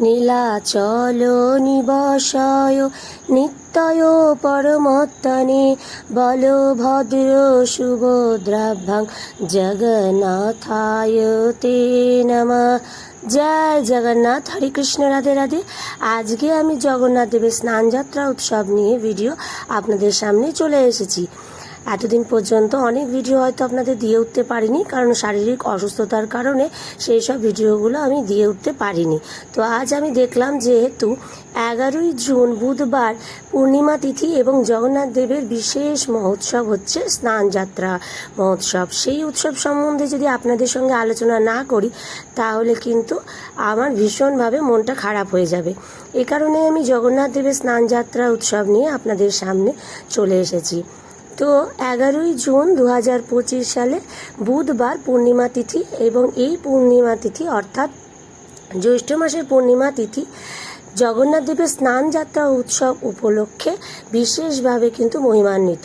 নীলাচল নিবসয় নিত্যয় পরমত্তনে। বলভদ্র সুভদ্রাভ্যাং জগন্নাথায় তে নমঃ। জয় জগন্নাথ, হরে কৃষ্ণ, রাধে রাধে। আজকে আমি জগন্নাথ দেবের স্নানযাত্রা উৎসব নিয়ে ভিডিও আপনাদের সামনে চলে এসেছি। এতদিন পর্যন্ত অনেক ভিডিও হয়তো আপনাদের দিয়ে উঠতে পারিনি, কারণ শারীরিক অসুস্থতার কারণে সেই সব ভিডিওগুলো আমি দিয়ে উঠতে পারিনি। তো আজ আমি দেখলাম যেহেতু এগারোই জুন বুধবার পূর্ণিমা তিথি এবং জগন্নাথ দেবের বিশেষ মহোৎসব হচ্ছে স্নানযাত্রা মহোৎসব। সেই উৎসব সম্বন্ধে যদি আপনাদের সঙ্গে আলোচনা না করি, তাহলে কিন্তু আমার ভীষণভাবে মনটা খারাপ হয়ে যাবে। এ কারণে আমি জগন্নাথ দেবের স্নানযাত্রা উৎসব নিয়ে আপনাদের সামনে চলে এসেছি। তো এগারোই জুন দু হাজার পঁচিশ সালে বুধবার পূর্ণিমা তিথি এবং এই পূর্ণিমা তিথি অর্থাৎ জ্যৈষ্ঠ মাসের পূর্ণিমা তিথি জগন্নাথ দেবের স্নান যাত্রা উৎসব উপলক্ষে বিশেষভাবে কিন্তু মহিমান্বিত।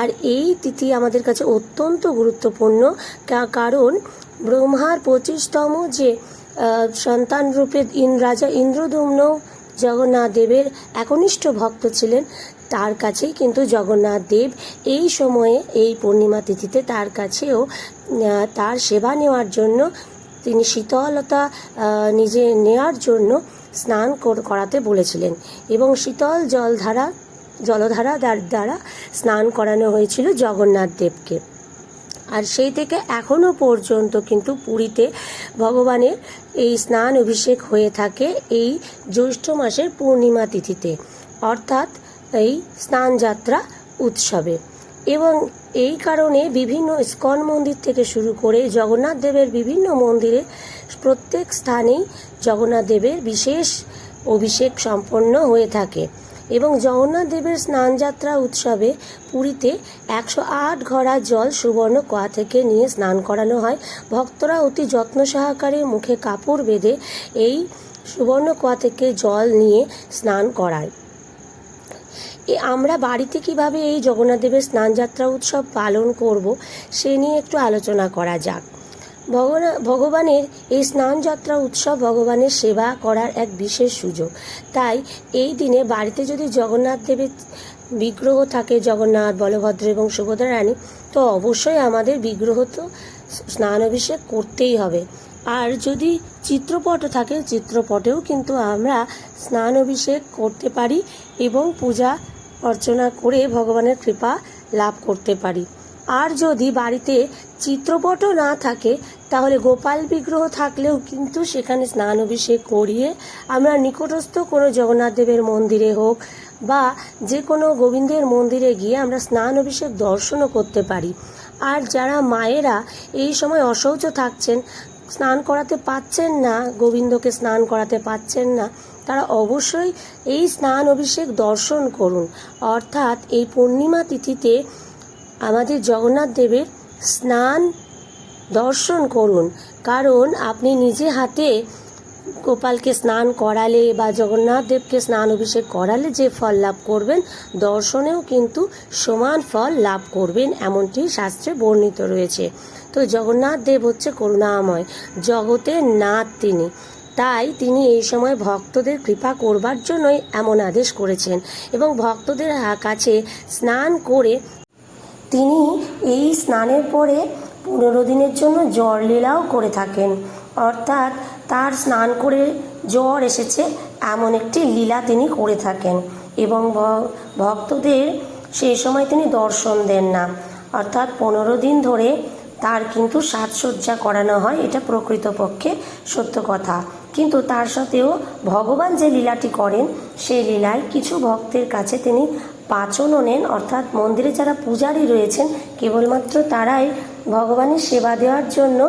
আর এই তিথি আমাদের কাছে অত্যন্ত গুরুত্বপূর্ণ কারণ ব্রহ্মার পঁচিশতম যে সন্তান রূপে ইন, রাজা ইন্দ্রদম্ন জগন্নাথ দেবের একনিষ্ঠ ভক্ত ছিলেন তার কাছেই কিন্তু জগন্নাথ দেব এই সময়ে, এই পূর্ণিমা তিথিতে তার কাছেও তার সেবা নেওয়ার জন্য, তিনি শীতলতা নিজে নেওয়ার জন্য স্নান কর- করাতে বলেছিলেন। এবং শীতল জলধারা জলধারা দ্বারা স্নান করানো হয়েছিল জগন্নাথ দেবকে। আর সেই থেকে এখনও পর্যন্ত কিন্তু পুরীতে ভগবানের এই স্নান অভিষেক হয়ে থাকে এই জ্যৈষ্ঠ মাসের পূর্ণিমা তিথিতে। অর্থাৎ এই স্নানযাত্রা উৎসবে। এবং এই কারণে বিভিন্ন ইস্কন মন্দির থেকে শুরু করে জগন্নাথ দেবের বিভিন্ন মন্দিরে প্রত্যেক স্থানেই জগন্নাথ দেবের বিশেষ অভিষেক সম্পন্ন হয়ে থাকে। এবং জগন্নাথ দেবের স্নানযাত্রা উৎসবে পুরীতে একশো আট ঘড়া জল সুবর্ণ কোয়া থেকে নিয়ে স্নান করানো হয়। ভক্তরা অতি যত্ন সহকারে মুখে কাপড় বেঁধে এই সুবর্ণ কোয়া থেকে জল নিয়ে স্নান করায়। আমরা বাড়িতে কীভাবে এই জগন্নাথ দেবের স্নানযাত্রা উৎসব পালন করব সে নিয়ে একটু আলোচনা করা যাক। ভগবান ভগবানের এই স্নানযাত্রা উৎসব ভগবানের সেবা করার এক বিশেষ সুযোগ। তাই এই দিনে বাড়িতে যদি জগন্নাথ দেবের বিগ্রহ থাকে, জগন্নাথ, বলভদ্র এবং সুভদ্রা রানী, তো অবশ্যই আমাদের বিগ্রহ তো স্নান অভিষেক করতেই হবে। আর যদি চিত্রপট থাকে, চিত্রপটেও কিন্তু আমরা স্নান অভিষেক করতে পারি এবং পূজা অর্চনা করে ভগবানের কৃপা লাভ করতে পারি। আর যদি বাড়িতে চিত্রপটও না থাকে, তাহলে গোপাল বিগ্রহ থাকলেও কিন্তু সেখানে স্নান অভিষেক করিয়ে আমরা নিকটস্থ কোনো জগন্নাথ দেবের মন্দিরে হোক বা যে কোনো গোবিন্দের মন্দিরে গিয়ে আমরা স্নান অভিষেক দর্শনও করতে পারি। আর যারা মায়েরা এই সময় অশৌচ থাকছেন, স্নান করাতে পাচ্ছেন না, গোবিন্দকে স্নান করাতে পাচ্ছেন না তারা অবশ্যই এই স্নান অভিষেক দর্শন করুন। অর্থাৎ এই পূর্ণিমা তিথিতে আমাদের জগন্নাথ দেবের স্নান দর্শন করুন। কারণ আপনি নিজে হাতে গোপালকে স্নান করালে বা জগন্নাথ দেবকে স্নান অভিষেক করালে যে ফল লাভ করবেন, দর্শনেও কিন্তু সমান ফল লাভ করবেন এমনটি শাস্ত্রে বর্ণিত রয়েছে। তো জগন্নাথ দেব হচ্ছে করুণাময়, জগতের নাথ তিনি। তাই তিনি এই সময় ভক্তদের কৃপা করবার জন্যই এমন আদেশ করেছেন এবং ভক্তদের কাছে স্নান করে তিনি এই স্নানের পরে পনেরো দিনের জন্য জ্বর লীলাও করে থাকেন। অর্থাৎ তার স্নান করে জ্বর এসেছে এমন একটি লীলা তিনি করে থাকেন এবং ভক্তদের সেই সময় তিনি দর্শন দেন না। অর্থাৎ পনেরো দিন ধরে তার কিন্তু সাজসজ্জা করানো হয়, এটা প্রকৃতপক্ষে সত্য কথা। কিন্তু তার সাথেও ভগবান যে লীলাটি করেন, সেই লীলায় কিছু ভক্তের কাছে তিনি পাচনও নেন, অর্থাৎ মন্দিরে যারা পূজারী রয়েছেন, কেবলমাত্র তারাই ভগবানের সেবা দেওয়ার জন্য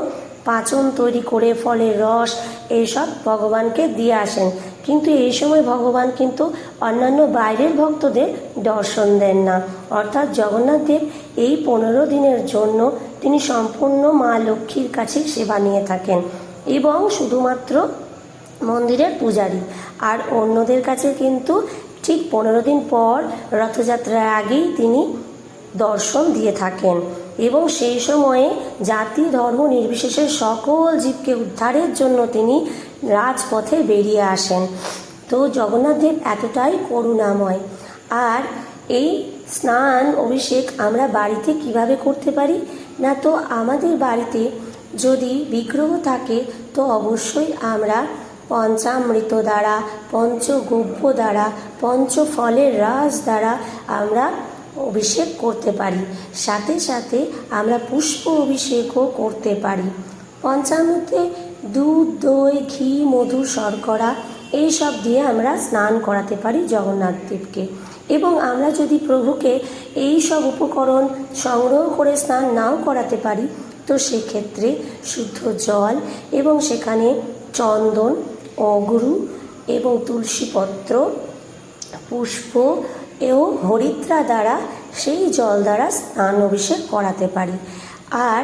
পাচন তৈরি করে, ফলের রস, এইসব ভগবানকে দিয়ে আসেন। কিন্তু এই সময় ভগবান কিন্তু অন্যান্য বাইরের ভক্তদের দর্শন দেন না। অর্থাৎ জগন্নাথ দেব এই পনেরো দিনের জন্য তিনি সম্পূর্ণ মা লক্ষ্মীর কাছে সেবা নিয়ে থাকেন এবং শুধুমাত্র মন্দিরের পূজারী। আর অন্যদের কাছে কিন্তু ঠিক পনেরো দিন পর রথযাত্রার আগেই তিনি দর্শন দিয়ে থাকেন এবং সেই সময়ে জাতি, ধর্ম নির্বিশেষে সকল জীবকে উদ্ধারের জন্য তিনি রাজপথে বেরিয়ে আসেন। তো জগন্নাথ দেব এতটাই করুণাময়। আর এই স্নান, অভিষেক আমরা বাড়িতে কীভাবে করতে পারি? না তো আমাদের বাড়িতে যদি বিগ্রহ থাকে, তো অবশ্যই আমরা পঞ্চামৃত দ্বারা, পঞ্চগব্য দ্বারা, পঞ্চফলের রাস দ্বারা আমরা অভিষেক করতে পারি। সাথে সাথে আমরা পুষ্প অভিষেকও করতে পারি। পঞ্চামৃতে দুধ, দই, ঘি, মধু, শর্করা, এইসব দিয়ে আমরা স্নান করাতে পারি জগন্নাথ দেবকে এবং আমরা যদি প্রভুকে এই সব উপকরণ সংগ্রহ করে স্নান নাও করাতে পারি, তো সেক্ষেত্রে শুদ্ধ জল এবং সেখানে চন্দন, অগুরু এবং তুলসীপত্র, পুষ্প ও হরিদ্রা দ্বারা সেই জল দ্বারা স্নান অভিষেক করাতে পারি। আর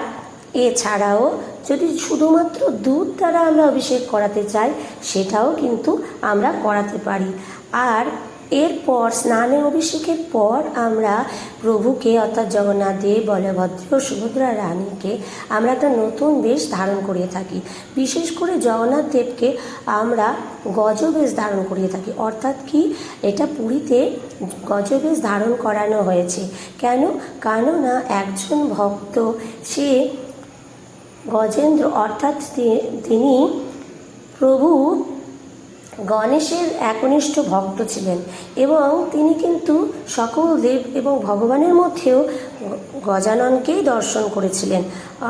এছাড়াও যদি শুধুমাত্র দুধ দ্বারা আমরা অভিষেক করাতে চাই, সেটাও কিন্তু আমরা করাতে পারি। আর এরপর স্নানে অভিষেকের পর আমরা প্রভুকে, অর্থাৎ জগন্নাথ দেব, বলভদ্র সুভদ্রা রানীকে আমরা একটা নতুন বেশ ধারণ করিয়ে থাকি। বিশেষ করে জগন্নাথ দেবকে আমরা গজবেশ ধারণ করিয়ে থাকি। অর্থাৎ কি? এটা পুরীতে গজবেশ ধারণ করানো হয়েছে। কেন? কেননা একজন ভক্ত, সে গজেন্দ্র, অর্থাৎ তিনি প্রভু গণেশের একনিষ্ঠ ভক্ত ছিলেন এবং তিনি কিন্তু সকল দেব এবং ভগবানের মধ্যেও গজাননকেই দর্শন করেছিলেন।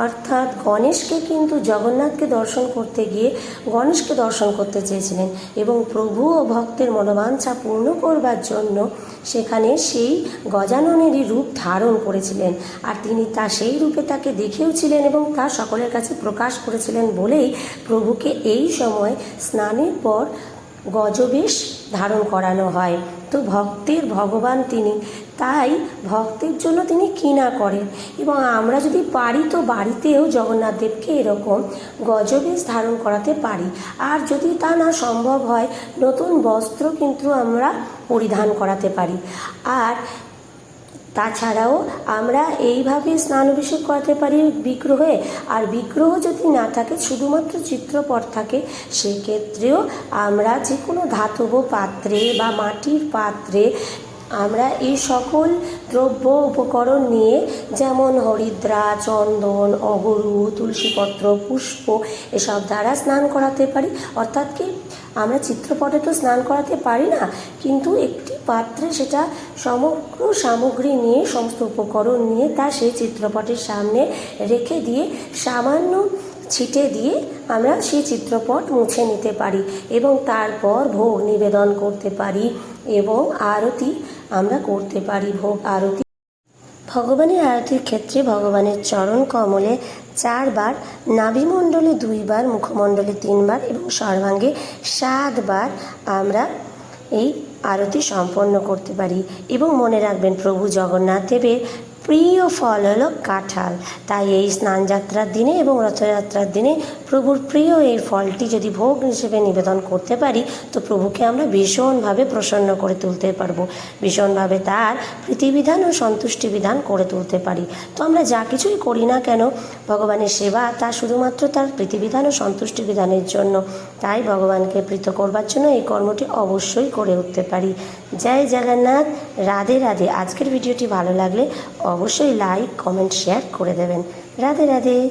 অর্থাৎ গণেশকে কিন্তু জগন্নাথকে দর্শন করতে গিয়ে গণেশকে দর্শন করতে চেয়েছিলেন এবং প্রভু ও ভক্তের মনোবাঞ্ছা পূর্ণ করবার জন্য সেখানে সেই গজাননেরই রূপ ধারণ করেছিলেন। আর তিনি তা সেই রূপে তাকে দেখেওছিলেন এবং তা সকলের কাছে প্রকাশ করেছিলেন বলেই প্রভুকে এই সময় স্নানের পর গজবেশ ধারণ করানো হয়। তো ভক্তের ভগবান তিনি, তাই ভক্তের জন্য তিনি কিনা করেন। এবং আমরা যদি পারি তো বাড়িতেও জগন্নাথদেবকে এরকম গজবেশ ধারণ করাতে পারি। আর যদি তা না সম্ভব হয়, নতুন বস্ত্র কিন্তু আমরা পরিধান করাতে পারি। আর তাছাড়াও আমরা এইভাবে স্নান অভিষেক করাতে পারি বিগ্রহে। আর বিগ্রহ যদি না থাকে, শুধুমাত্র চিত্রপট থাকে, সেক্ষেত্রেও আমরা যে কোনো ধাতব পাত্রে বা মাটির পাত্রে আমরা এই সকল দ্রব্য উপকরণ নিয়ে, যেমন হরিদ্রা, চন্দন, অগরু, তুলসীপত্র, পুষ্প, এসব দ্বারা স্নান করাতে পারি। অর্থাৎ কি, আমরা চিত্রপটে তো স্নান করাতে পারি না, কিন্তু একটি পাত্রে সেটা সমগ্র সামগ্রী নিয়ে, সমস্ত উপকরণ নিয়ে তা সেই চিত্রপটের সামনে রেখে দিয়ে, সামান্য ছিটে দিয়ে আমরা সেই চিত্রপট মুছে নিতে পারি এবং তারপর ভোগ নিবেদন করতে পারি এবং আরতি আমরা করতে পারি, ভোগ, আরতি। ভগবানের আরতির ক্ষেত্রে ভগবানের চরণ কমলে চারবার, নাভিমণ্ডলে দুইবার, মুখমণ্ডলে তিনবার এবং সর্বাঙ্গে সাতবার আমরা এই আরতি সম্পন্ন করতে পারি এবং মনে রাখবেন প্রভু জগন্নাথ দেবের প্রিয় ফল হলো কাঁঠাল। তাই এই স্নানযাত্রার দিনে এবং রথযাত্রার দিনে প্রভুর প্রিয় এই ফলটি যদি ভোগ হিসেবে নিবেদন করতে পারি, তো প্রভুকে আমরা ভীষণভাবে প্রসন্ন করে তুলতে পারব। ভীষণভাবে তার প্রীতিবিধান ও সন্তুষ্টি বিধান করে তুলতে পারি। তো আমরা যা কিছুই করি না কেন, ভগবানের সেবা তা শুধুমাত্র তার প্রীতিবিধান ও সন্তুষ্টি বিধানের জন্য। তাই ভগবানকে প্রীত করবার জন্য এই কর্মটি অবশ্যই করে উঠতে পারি। জয় জগন্নাথ, রাধে রাধে। আজকের ভিডিওটি ভালো লাগলে অবশ্যই লাইক কমেন্ট শেয়ার করে দেবেন। রাধে রাধে।